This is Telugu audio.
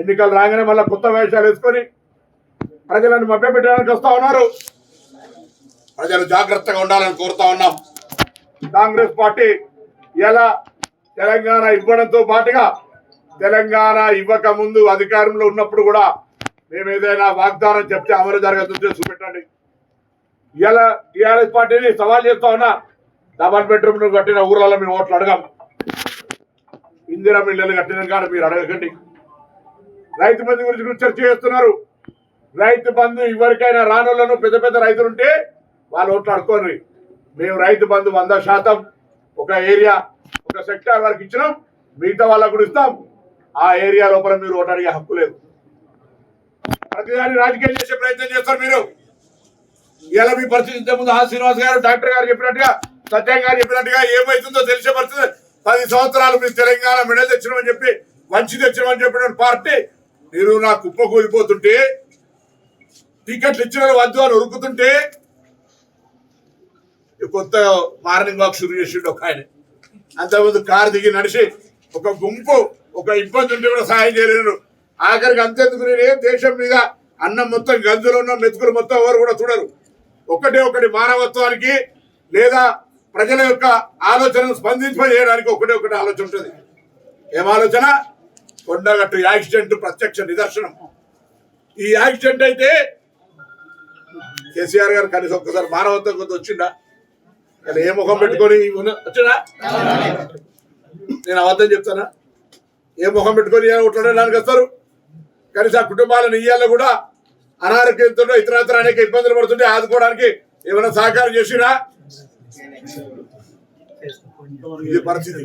ఎన్నికలు రాగానే మళ్ళీ కొత్త వేషాలు వేసుకొని ప్రజలను మభ్యపెట్టడానికి వస్తా ఉన్నారు. ప్రజలు జాగ్రత్తగా ఉండాలని కోరుతా ఉన్నాం. కాంగ్రెస్ పార్టీ ఎలా తెలంగాణ ఇవ్వడంతో పాటుగా తెలంగాణ ఇవ్వక ముందు అధికారంలో ఉన్నప్పుడు కూడా మేము ఏదైనా వాగ్దానం చెప్తే అమలు జరగదు చూపెట్టండి. ఇలా టీఆర్ఎస్ పార్టీని సవాల్ చేస్తా ఉన్నా డబల్ బెడ్రూమ్ కట్టిన ఊర్లలో మేము ఓట్లు అడగాం. ఇందిరా మిల్లలు కట్టిన కానీ మీరు అడగకండి. రైతు బంధు గురించి చర్చ చేస్తున్నారు. రైతు బంధు ఎవరికైనా రానులను పెద్ద పెద్ద రైతులు ఉంటే వాళ్ళు ఓట్లు అడుకోండి మేము రైతు బంధు వంద శాతం ఒక ఏరియా ఒక సెక్టార్ వరకు ఇచ్చినాం. మిగతా వాళ్ళకు కూడా ఇస్తాం. ఆ ఏరియా లోపల మీరు ఓటు అడిగే హక్కు లేదు. ప్రతిదాన్ని రాజకీయం చేసే ప్రయత్నం చేస్తారు మీరు. ఇలా మీ పరిస్థితి ఇంతకుముందు ఆ శ్రీనివాస్ గారు డాక్టర్ గారు చెప్పినట్టుగా సత్యం గారు చెప్పినట్టుగా ఏమవుతుందో తెలిసే పరిస్థితి పది సంవత్సరాలు మీరు తెలంగాణ మెడల్ తెచ్చినామని చెప్పి మంచి తెచ్చినామని చెప్పిన పార్టీ మీరు నా కుప్ప కూలిపోతుంటే టికెట్లు ఇచ్చిన వద్దు అని ఉరుకుతుంటే కొత్త మార్నింగ్ వాక్ షురు చేసిండు ఒక ఆయన. అంతకుముందు కారు దిగి నడిచి ఒక గుంపు ఒక ఇబ్బంది ఉంటే కూడా సహాయం చేయలేరు ఆఖరికి అంతెందుకు నేనే దేశం మీద అన్నం మొత్తం గంజులు ఉన్న మెతుకులు మొత్తం ఎవరు కూడా చూడరు. ఒకటే ఒకటి మానవత్వానికి లేదా ప్రజల యొక్క ఆలోచనను స్పందింపజేయడానికి ఒకటే ఒకటి ఆలోచన ఉంటుంది. ఏం ఆలోచన? కొండగట్టు యాక్సిడెంట్ ప్రత్యక్ష నిదర్శనం. ఈ యాక్సిడెంట్ అయితే కేసీఆర్ గారు కనీసం ఒక్కసారి మానవత్వం కొంత వచ్చిందా కానీ ఏ ముఖం పెట్టుకొని వచ్చినా నేను అబద్ధం చెప్తానా? ఏ ముఖం పెట్టుకొని ఉండడానికి వస్తారు? కనీసం ఆ కుటుంబాలను ఇయ్యాలో కూడా అనారోగ్యంతో ఇతరత్ర అనేక ఇబ్బందులు పడుతుంటే ఆదుకోవడానికి ఏమైనా సహకారం చేసినా ఇది పరిస్థితి.